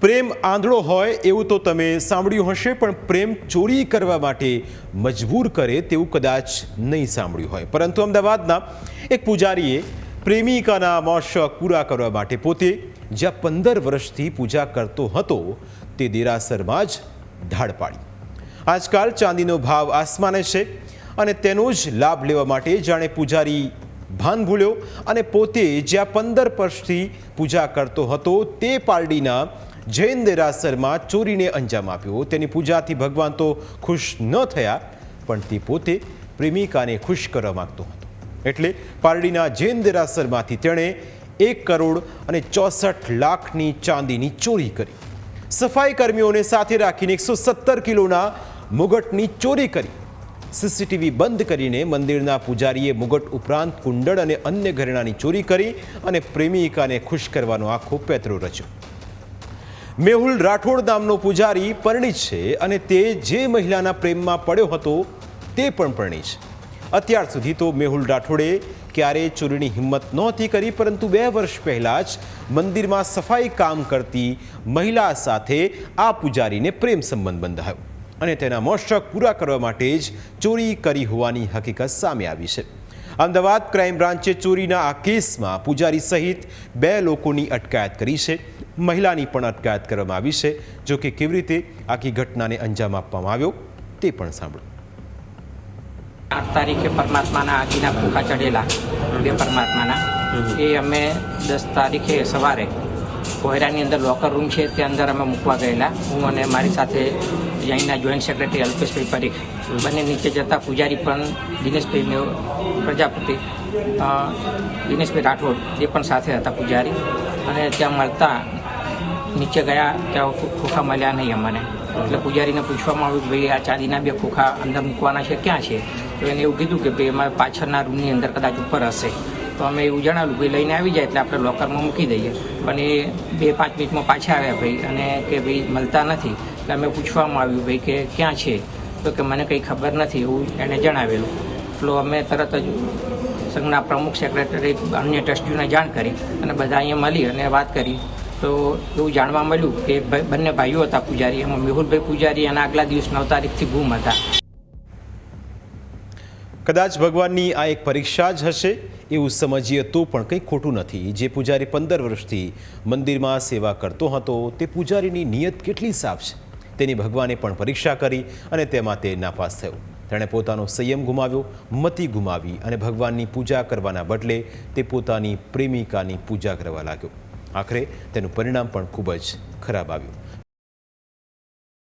પ્રેમ આંધળો હોય એવું તો તમે સાંભળ્યું હશે, પણ પ્રેમ ચોરી કરવા માટે મજબૂર કરે તેવું કદાચ નહીં સાંભળ્યું હોય. પરંતુ અમદાવાદના એક પૂજારીએ પ્રેમિકાના મોશક પૂરા કરવા માટે પોતે જ્યાં પંદર વર્ષથી પૂજા કરતો હતો, તે દેરાસરમાં જ ધાડ પાડી. આજકાલ ચાંદીનો ભાવ આસમાને છે અને તેનો જ લાભ લેવા માટે જાણે પૂજારી ભાન ભૂલ્યો અને પોતે જ્યાં પંદર વર્ષથી પૂજા કરતો હતો, તે પારડીના જૈન દેરાસરમાં ચોરીને અંજામ આપ્યો. તેની પૂજાથી ભગવાન તો ખુશ ન થયા, પણ તે પોતે પ્રેમિકાને ખુશ કરવા માંગતો હતો. એટલે પારડીના જૈન દેરાસરમાંથી તેણે એક કરોડ અને ચોસઠ લાખની ચાંદીની ચોરી કરી. સફાઈ કર્મીઓને સાથે રાખીને એકસો સત્તર કિલોના મુગટની ચોરી કરી. સીસીટીવી બંધ કરીને મંદિરના પૂજારીએ મુગટ ઉપરાંત કુંડળ અને અન્ય ઘરેણાની ચોરી કરી અને પ્રેમિકાને ખુશ કરવાનો આખો પેતરો રચ્યો. મેહુલ રાઠોડ નામનો પૂજારી પરણિત છે અને તે જે મહિલાના પ્રેમમાં પડ્યો હતો, તે પણ પરણિત છે. અત્યાર સુધી તો મેહુલ રાઠોડે ક્યારેય ચોરીની હિંમત નહોતી કરી, પરંતુ બે વર્ષ પહેલાં જ મંદિરમાં સફાઈ કામ કરતી મહિલા સાથે આ પૂજારીને પ્રેમ સંબંધ બંધાયો અને તેના મોશક પૂરા કરવા માટે જ ચોરી કરી હોવાની હકીકત સામે આવી છે. અમદાવાદ ક્રાઇમ બ્રાન્ચે ચોરીના આ કેસમાં પૂજારી સહિત બે લોકોની અટકાયત કરી છે. મહિલાની પણ અટકાયત કરવામાં આવી છે. જો કે કેવી રીતે આખી ઘટનાને અંજામ આપવામાં આવ્યો તે પણ સાંભળો. આઠ તારીખે પરમાત્માના આગીના ભૂખા ચડેલા બે પરમાત્માના. એ અમે દસ તારીખે સવારે કોયરાની અંદર લોકર રૂમ છે તે અંદર અમે મૂકવા ગયેલા. હું અને મારી સાથે અહીંના જોઈન્ટ સેક્રેટરી અલ્પેશભાઈ પરીખ. બંને નીચે જતા પૂજારી પણ દિનેશભાઈ મેવ પ્રજાપતિ દિનેશભાઈ રાઠોડ એ પણ સાથે હતા પૂજારી. અને ત્યાં મળતા નીચે ગયા, ત્યાં ખોખા મળ્યા નહીં અમને. એટલે પૂજારીને પૂછવામાં આવ્યું કે ભાઈ, આ ચાંદીના બે ખોખા અંદર મૂકવાના છે, ક્યાં છે? તો એને એવું કીધું કે ભાઈ, અમારે પાછળના રૂમની અંદર કદાચ ઉપર હશે. તો અમે એવું જણાવ્યું, ભાઈ, લઈને આવી જાય એટલે આપણે લોકરમાં મૂકી દઈએ. પણ એ બે પાંચ મિનિટમાં પાછા આવ્યા ભાઈ અને કે ભાઈ, મળતા નથી. એટલે અમે પૂછવામાં આવ્યું, ભાઈ, કે ક્યાં છે? તો કે મને કંઈ ખબર નથી, એવું એણે જણાવેલું. એટલો અમે તરત જ સંઘના પ્રમુખ, સેક્રેટરી, અન્ય ટ્રસ્ટીઓને જાણ કરી અને બધા અહીંયા મળી અને વાત કરી. તો એવું જાણવા મળ્યું કે બંને ભાઈઓ હતા પૂજારી. એમાં મેહુલભાઈ પૂજારી એના આગલા દિવસ નવ તારીખથી ગુમ હતા. કદાચ ભગવાનની આ એક પરીક્ષા જ હશે, એવું સમજીએ તો પણ કંઈ ખોટું નથી. જે પૂજારી પંદર વર્ષથી મંદિરમાં સેવા કરતો હતો, તે પૂજારીની નિયત કેટલી સાફ છે. તેની ભગવાને પણ પરીક્ષા કરી અને તેમાં તે નાપાસ થયો. તેણે પોતાનો સંયમ ગુમાવ્યો, મતિ ગુમાવી અને ભગવાનની પૂજા કરવાના બદલે તે પોતાની પ્રેમિકાની પૂજા કરવા લાગ્યો. આખરે તેનું પરિણામ પણ ખૂબ જ ખરાબ આવ્યું.